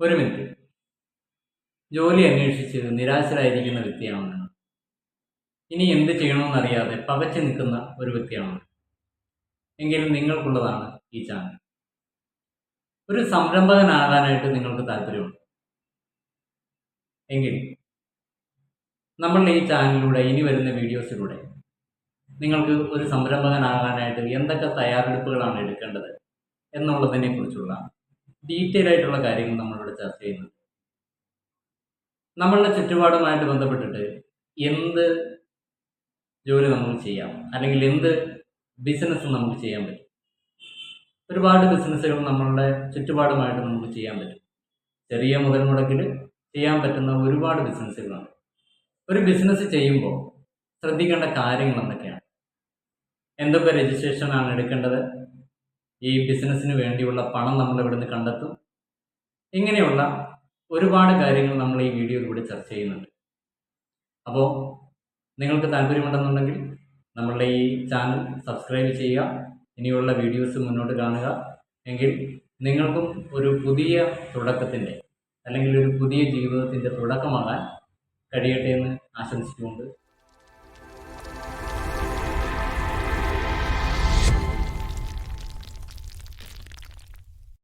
ഒരു മിനിറ്റ്. ജോലി അന്വേഷിച്ച് നിരാശരായിരിക്കുന്ന വ്യക്തിയാണോ ഇനി എന്ത് ചെയ്യണമെന്നറിയാതെ പകച്ചു നിൽക്കുന്ന ഒരു വ്യക്തിയാണോ എങ്കിലും നിങ്ങൾക്കുള്ളതാണ് ഈ ചാനൽ. ഒരു സംരംഭകനാകാനായിട്ട് നിങ്ങൾക്ക് താല്പര്യമുണ്ട്. എങ്കിൽ നമ്മളുടെ ഈ ചാനലിലൂടെ ഇനി വരുന്ന വീഡിയോസിലൂടെ നിങ്ങൾക്ക് ഒരു സംരംഭകനാകാനായിട്ട് എന്തൊക്കെ തയ്യാറെടുപ്പുകളാണ് എടുക്കേണ്ടത് എന്നുള്ളതിനെ കുറിച്ചുള്ള ഡീറ്റെയിൽ ആയിട്ടുള്ള കാര്യങ്ങൾ നമ്മളിവിടെ ചർച്ച ചെയ്യുന്നത്. നമ്മളുടെ ചുറ്റുപാടുമായിട്ട് ബന്ധപ്പെട്ടിട്ട് എന്ത് ജോലി നമുക്ക് ചെയ്യാം അല്ലെങ്കിൽ എന്ത് ബിസിനസ് നമുക്ക് ചെയ്യാൻ പറ്റും. ഒരുപാട് ബിസിനസ്സുകൾ നമ്മളുടെ ചുറ്റുപാടുമായിട്ട് നമുക്ക് ചെയ്യാൻ പറ്റും. ചെറിയ മുതൽ മുടക്കിൽ ചെയ്യാൻ പറ്റുന്ന ഒരുപാട് ബിസിനസ്സുകളുണ്ട് ഒരു ബിസിനസ് ചെയ്യുമ്പോൾ ശ്രദ്ധിക്കേണ്ട കാര്യങ്ങൾ എന്തൊക്കെയാണ്? എന്തൊക്കെ രജിസ്ട്രേഷനാണ് എടുക്കേണ്ടത്? ഈ ബിസിനസ്സിന് വേണ്ടിയുള്ള പണം നമ്മൾ ഇവിടുന്ന് കണ്ടെത്തും. ഇങ്ങനെയുള്ള ഒരുപാട് കാര്യങ്ങൾ നമ്മൾ ഈ വീഡിയോയിലൂടെ ചർച്ച ചെയ്യുന്നുണ്ട്. അപ്പോൾ നിങ്ങൾക്ക് താല്പര്യമുണ്ടെന്നുണ്ടെങ്കിൽ നമ്മളുടെ ഈ ചാനൽ സബ്സ്ക്രൈബ് ചെയ്യുക ഇനിയുള്ള വീഡിയോസ് മുന്നോട്ട് കാണുക. എങ്കിൽ നിങ്ങൾക്കും ഒരു പുതിയ തുടക്കത്തിന്റെ അല്ലെങ്കിൽ ഒരു പുതിയ ജീവിതത്തിന്റെ തുടക്കമാകാൻ കഴിയട്ടെ എന്ന് ആശംസിച്ചുകൊണ്ട്